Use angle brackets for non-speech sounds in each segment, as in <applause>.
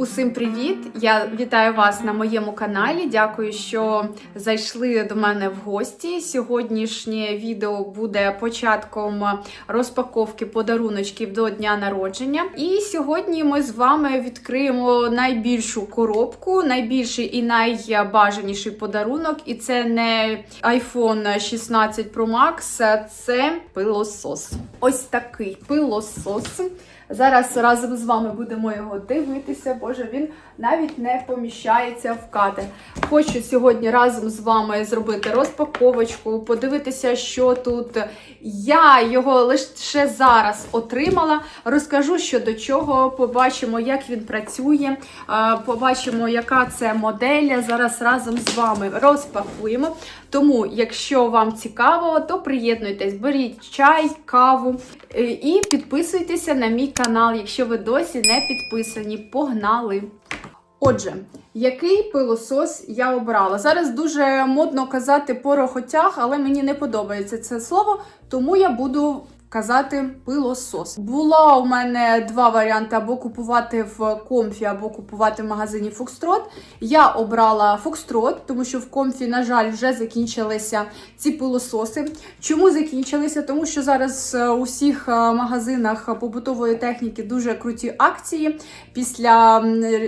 Усім привіт! Я вітаю вас на моєму каналі. Дякую, що зайшли до мене в гості. Сьогоднішнє відео буде початком розпаковки подаруночків до дня народження. І сьогодні ми з вами відкриємо найбільшу коробку, найбільший і найбажаніший подарунок. І це не iPhone 16 Pro Max, це пилосос. Ось такий пилосос. Зараз разом з вами будемо його дивитися. Боже, він навіть не поміщається в кадр. Хочу сьогодні разом з вами зробити розпаковочку, подивитися, що тут. Я його лише зараз отримала. Розкажу, що до чого. Побачимо, як він працює. е, Побачимо, яка це модель. Зараз разом з вами розпакуємо. Тому, якщо вам цікаво, то приєднуйтесь, беріть чай, каву е, і підписуйтеся на мій канал, якщо ви досі не підписані. Погнали! Отже, який пилосос я обрала? Зараз дуже модно казати порохотяг, але мені не подобається це слово, тому я буду казати пилосос. Була у мене два варіанти: або купувати в комфі, або купувати в магазині Фокстрот. Я обрала Фокстрот, тому що в комфі, на жаль, вже закінчилися ці пилососи. Чому закінчилися? Тому що зараз е, у всіх е, магазинах побутової техніки дуже круті акції після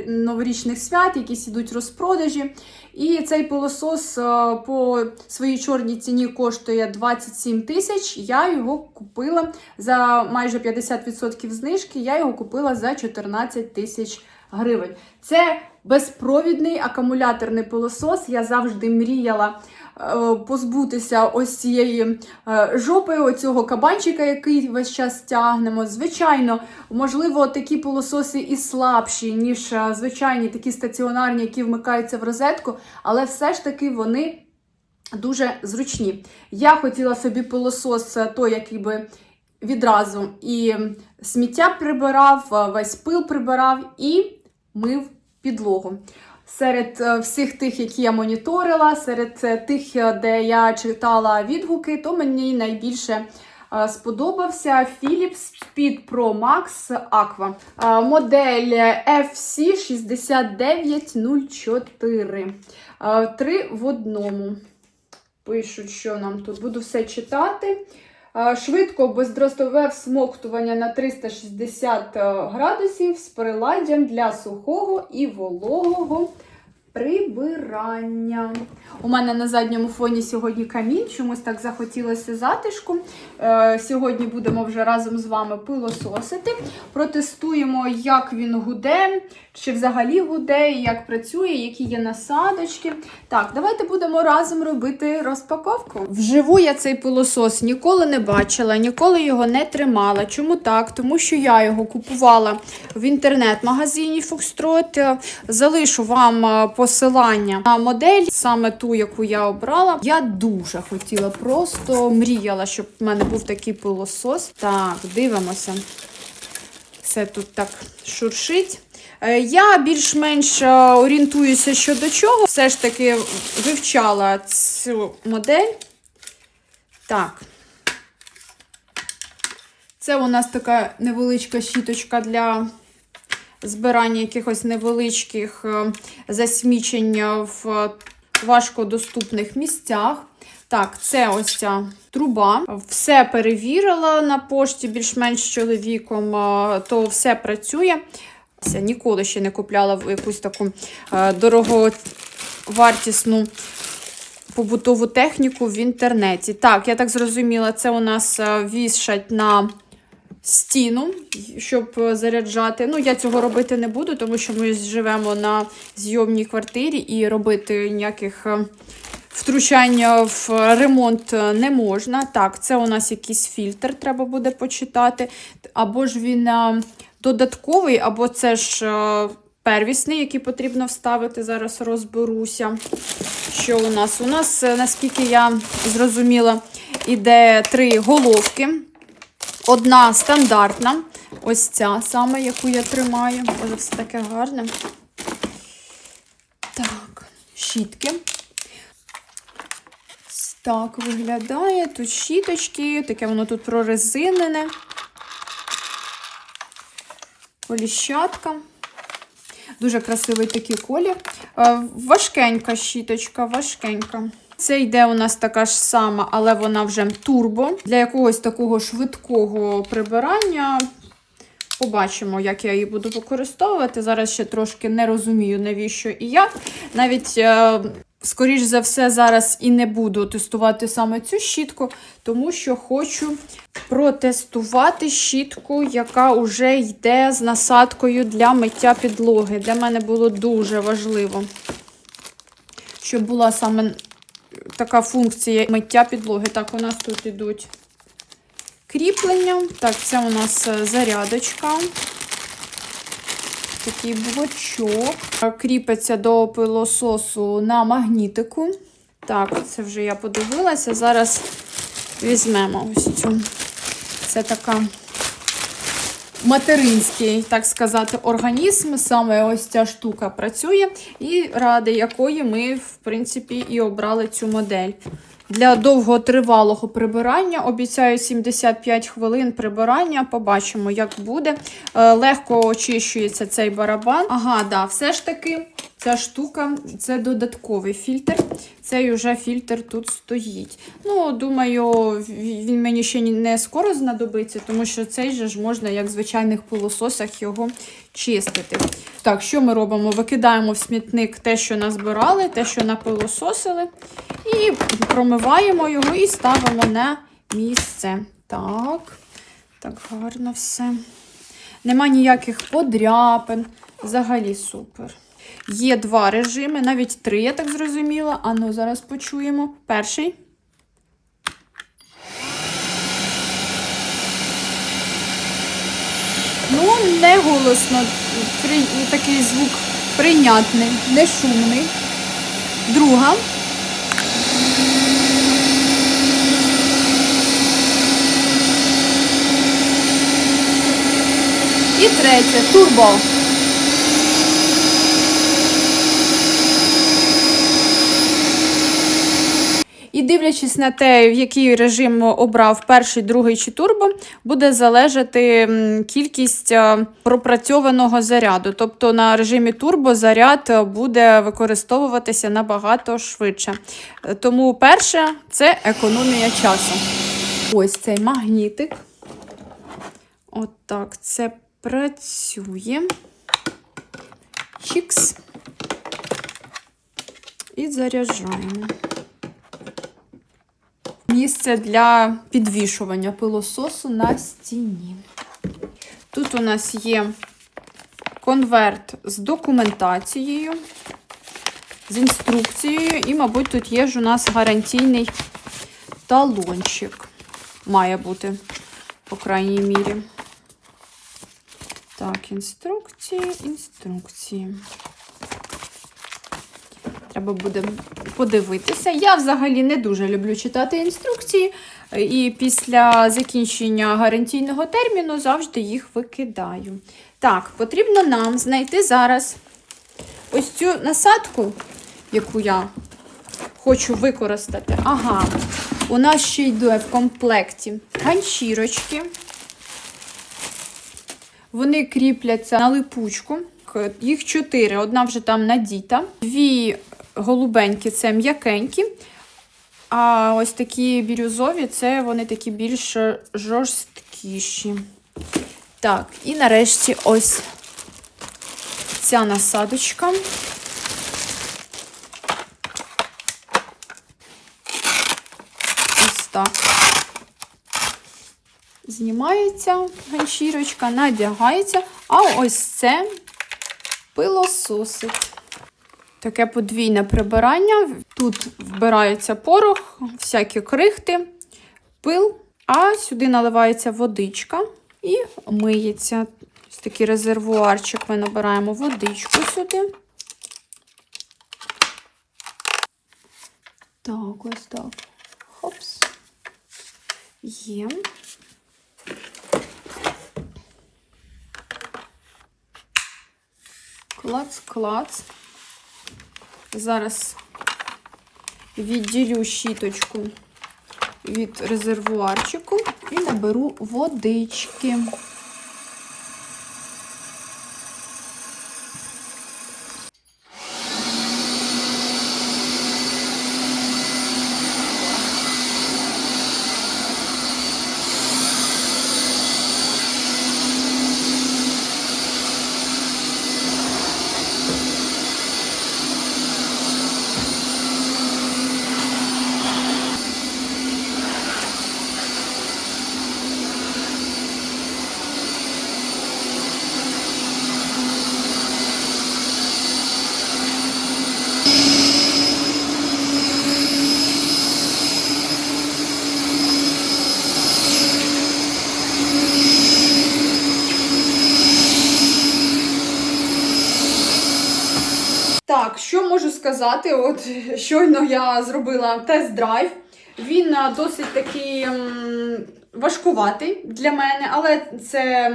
новорічних свят, якісь ідуть розпродажі. І цей пилосос е, по своїй чорній ціні коштує 27 тисяч. Я його купила за майже 50% знижки. Я його купила за 14 тисяч гривень. Це безпровідний акумуляторний пилосос. Я завжди мріяла позбутися ось цієї е, жопи, оцього кабанчика, який весь час тягнемо. Звичайно, можливо, такі пилососи і слабші, ніж е, звичайні такі стаціонарні, які вмикаються в розетку, але все ж таки вони дуже зручні. Я хотіла собі пилосос, е, той, який би відразу і сміття прибирав, е, весь пил прибирав і мив підлогу. Серед е, всіх тих, які я моніторила, серед е, тих, е, де я читала відгуки, то мені найбільше сподобався Philips Speed Pro Max Aqua. Модель FC6904. Е, Три в одному. Пишуть, що нам тут буду все читати. Е, Швидко бездростове всмоктування на 360 градусів з приладдям для сухого і вологого прибирання. У мене на задньому фоні сьогодні камін, чомусь так захотілося затишку. Е, Сьогодні будемо вже разом з вами пилососити. Протестуємо, як він гуде, чи взагалі гуде, як працює, які є насадочки. Так, давайте будемо разом робити розпаковку. Вживу я цей пилосос ніколи не бачила, ніколи його не тримала. Чому так? Тому що я його купувала в інтернет-магазині Foxtrot. Залишу вам е, посилання на модель, саме ту, яку я обрала. Я дуже хотіла, просто мріяла, щоб в мене був такий пилосос. Так, дивимося. Все тут так шуршить. Е, Я більш-менш е, орієнтуюся щодо чого. Все ж таки вивчала цю модель. Так. Це у нас така невеличка щіточка для збирання якихось невеличких е, засмічень в важкодоступних місцях. Так, це ось ця труба. Все перевірила на пошті більш-менш чоловіком, е, то все працює. Ніколи ще не купляла якусь таку е, дороговартісну побутову техніку в інтернеті. Так, я так зрозуміла, це у нас е, вішать на стіну, щоб заряджати. Ну, я цього робити не буду, тому що ми живемо на зйомній квартирі і робити ніяких е, втручань в ремонт не можна. Так, це у нас якийсь фільтр, треба буде почитати. Або ж він е, додатковий, або це ж. е, Первісний, який потрібно вставити, зараз розберуся. Що у нас? У нас, наскільки я зрозуміла, іде три головки. Одна стандартна, ось ця саме, яку я тримаю. Боже, все таке гарне. Так, щітки. Так виглядає. Тут щіточки, таке воно тут прорезинене. Поліщатка. Дуже красивий такий колір. Е, Важкенька щіточка, важкенька. Це йде у нас така ж сама, але вона вже турбо. Для якогось такого швидкого прибирання. Побачимо, як я її буду використовувати. Зараз ще трошки не розумію, навіщо і як. Навіть, е, скоріш за все, зараз і не буду тестувати саме цю щітку, тому що хочу протестувати щітку, яка вже йде з насадкою для миття підлоги. Для мене було дуже важливо, щоб була саме така функція миття підлоги. Так, у нас тут ідуть кріплення. Так, це у нас е, зарядочка. Такий блочок. Кріпиться до пилососу на магнітику. Так, це вже я подивилася. Зараз візьмемо ось цю. Це така материнський, так сказати, організм. Саме ось ця штука працює, і ради якої ми, в принципі, і обрали цю модель. Для довготривалого прибирання обіцяю 75 хвилин прибирання. Побачимо, як буде. Е, Легко очищується цей барабан. Ага, да, все ж таки, ця штука це додатковий фільтр. Цей уже фільтр тут стоїть. Ну, думаю, він мені ще не скоро знадобиться, тому що цей же ж можна, як в звичайних пилососах, його чистити. Так, що ми робимо? Викидаємо в смітник те, що назбирали, те, що напилососили, і промиваємо його і ставимо на місце. Так, так гарно все. Нема ніяких подряпин. Взагалі супер. Є два режими, навіть три, я так зрозуміла. Ану, зараз почуємо. Перший. Ну, не голосно, такий звук прийнятний, не шумний. Друга. І третє турбо. Дивлячись на те, в який режим обрав перший, другий чи турбо, буде залежати кількість е, пропрацьованого заряду. Тобто на режимі турбо заряд е, буде використовуватися набагато швидше. Е, Тому перше це економія часу. Ось цей магнітик. От так це працює. Чікс. І заряджаємо. Місце для підвішування пилососу на стіні. Тут у нас є конверт з документацією, з інструкцією, і, мабуть, тут є ж у нас гарантійний талончик. Має бути, по крайній мірі. Так, інструкції, інструкції. Треба буде подивитися. Я взагалі не дуже люблю читати інструкції, і після закінчення гарантійного терміну завжди їх викидаю. Так, потрібно нам знайти зараз ось цю насадку, яку я хочу використати. Ага, у нас ще йде в комплекті ганчірочки. Вони кріпляться на липучку. Їх чотири. Одна вже там надіта. Дві голубенькі це м'якенькі. А ось такі бірюзові це вони такі більш жорсткіші. Так, і нарешті ось ця насадочка. Ось так. Знімається ганчірочка, надягається, а ось це пилососить. Таке подвійне прибирання. Тут вбирається порох, всякі крихти, пил, а сюди наливається водичка і миється. Ось такий резервуарчик. Ми набираємо водичку сюди. Так, ось так. Хопс. Є. Клац-клац. Зараз відділю щіточку від резервуарчику і наберу водички. Так, що можу сказати? От <laughs> щойно я зробила тест-драйв. Він досить такий важкуватий для мене, але це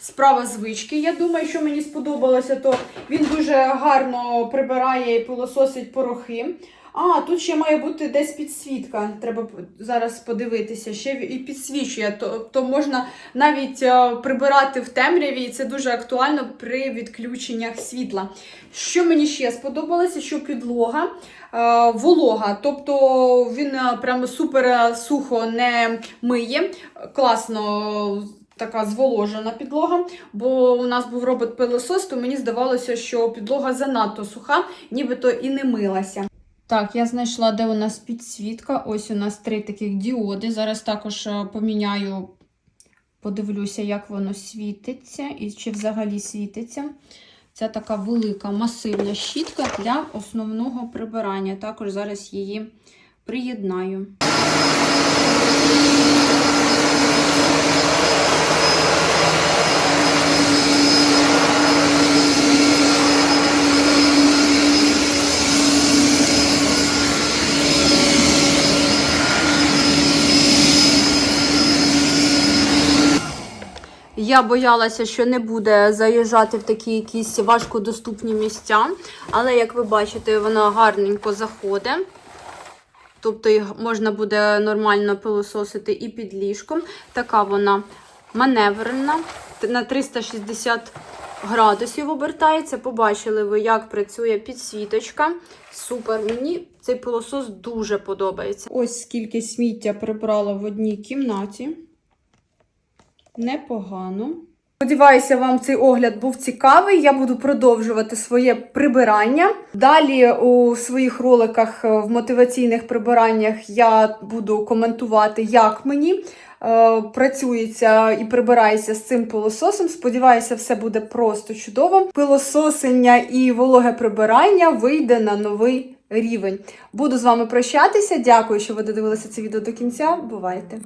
справа звички. Я думаю, що мені сподобалося, то він дуже гарно прибирає і пилососить порохи. А, тут ще має бути десь підсвітка. Треба зараз подивитися. Ще і підсвічує. То, то можна навіть е, прибирати в темряві, і це дуже актуально при відключеннях світла. Що мені ще сподобалося, що підлога е, волога, тобто він е, прямо супер сухо не миє. Класно. Така зволожена підлога, бо у нас був робот пилосос, то мені здавалося, що підлога занадто суха, нібито і не милася. Так, я знайшла, де у нас підсвітка. Ось у нас три таких діоди. Зараз також е, поміняю, подивлюся, як воно світиться і чи взагалі світиться. Це така велика масивна щітка для основного прибирання. Також зараз її приєднаю. Я боялася, що не буде заїжджати в такі якісь важкодоступні місця, але як ви бачите, вона гарненько заходить. Тобто їх можна буде нормально пилососити і під ліжком. Така вона маневрена, на 360 градусів обертається. Побачили ви, як працює підсвіточка. Супер, мені цей пилосос дуже подобається. Ось скільки сміття прибрала в одній кімнаті. Непогано. Сподіваюся, вам цей огляд був цікавий. Я буду продовжувати своє прибирання. Далі у своїх роликах е, в мотиваційних прибираннях я буду коментувати, як мені е, працюється і прибирається з цим пилососом. Сподіваюся, все буде просто чудово. Пилососення і вологе прибирання вийде на новий рівень. Буду з вами прощатися. Дякую, що ви додивилися це відео до кінця. Бувайте!